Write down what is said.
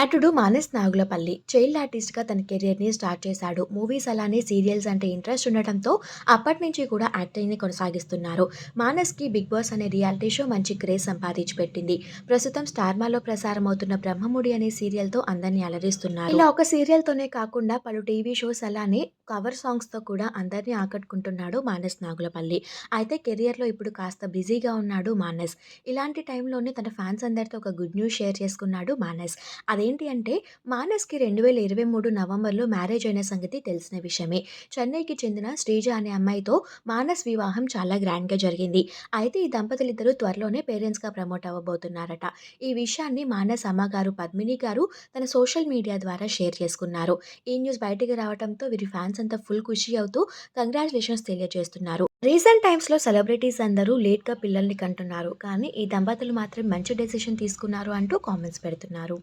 నటుడు మానస్ నాగులపల్లి చైల్డ్ ఆర్టిస్ట్గా తన కెరియర్ని స్టార్ట్ చేశాడు. మూవీస్ అలానే సీరియల్స్ అంటే ఇంట్రెస్ట్ ఉండటంతో అప్పటి నుంచి కూడా యాక్టింగ్ని కొనసాగిస్తున్నారు. మానస్కి బిగ్ బాస్ అనే రియాలిటీ షో మంచి క్రేజ్ సంపాదించి పెట్టింది. ప్రస్తుతం స్టార్మాలో ప్రసారం అవుతున్న బ్రహ్మముడి అనే సీరియల్తో అందరినీ అలరిస్తున్నారు. ఇలా ఒక సీరియల్తోనే కాకుండా పలు టీవీ షోస్ అలానే కవర్ సాంగ్స్తో కూడా అందరినీ ఆకట్టుకుంటున్నాడు మానస్ నాగులపల్లి. అయితే కెరియర్లో ఇప్పుడు కాస్త బిజీగా ఉన్నాడు మానస్. ఇలాంటి టైంలోనే తన ఫ్యాన్స్ అందరితో ఒక గుడ్ న్యూస్ షేర్ చేసుకున్నాడు మానస్. అదే ఏంటి అంటే మానస్కి రెండు వేల ఇరవై మూడు నవంబర్లో మ్యారేజ్ అయిన సంగతి తెలిసిన విషయమే. చెన్నైకి చెందిన శ్రీజ అనే అమ్మాయితో మానస్ వివాహం చాలా గ్రాండ్గా జరిగింది. అయితే ఈ దంపతులిద్దరూ త్వరలోనే పేరెంట్స్గా ప్రమోట్ అవ్వబోతున్నారట. ఈ విషయాన్ని మానస్ అమ్మగారు పద్మిని గారు తన సోషల్ మీడియా ద్వారా షేర్ చేసుకున్నారు. ఈ న్యూస్ బయటికి రావడంతో వీరి ఫ్యాన్స్ అంతా ఫుల్ ఖుషి అవుతూ కంగ్రాచులేషన్స్ తెలియజేస్తున్నారు. రీసెంట్ టైమ్స్లో సెలబ్రిటీస్ అందరూ లేట్గా పిల్లల్ని కంటున్నారు. కానీ ఈ దంపతులు మాత్రం మంచి డెసిషన్ తీసుకున్నారు అంటూ కామెంట్స్ పెడుతున్నారు.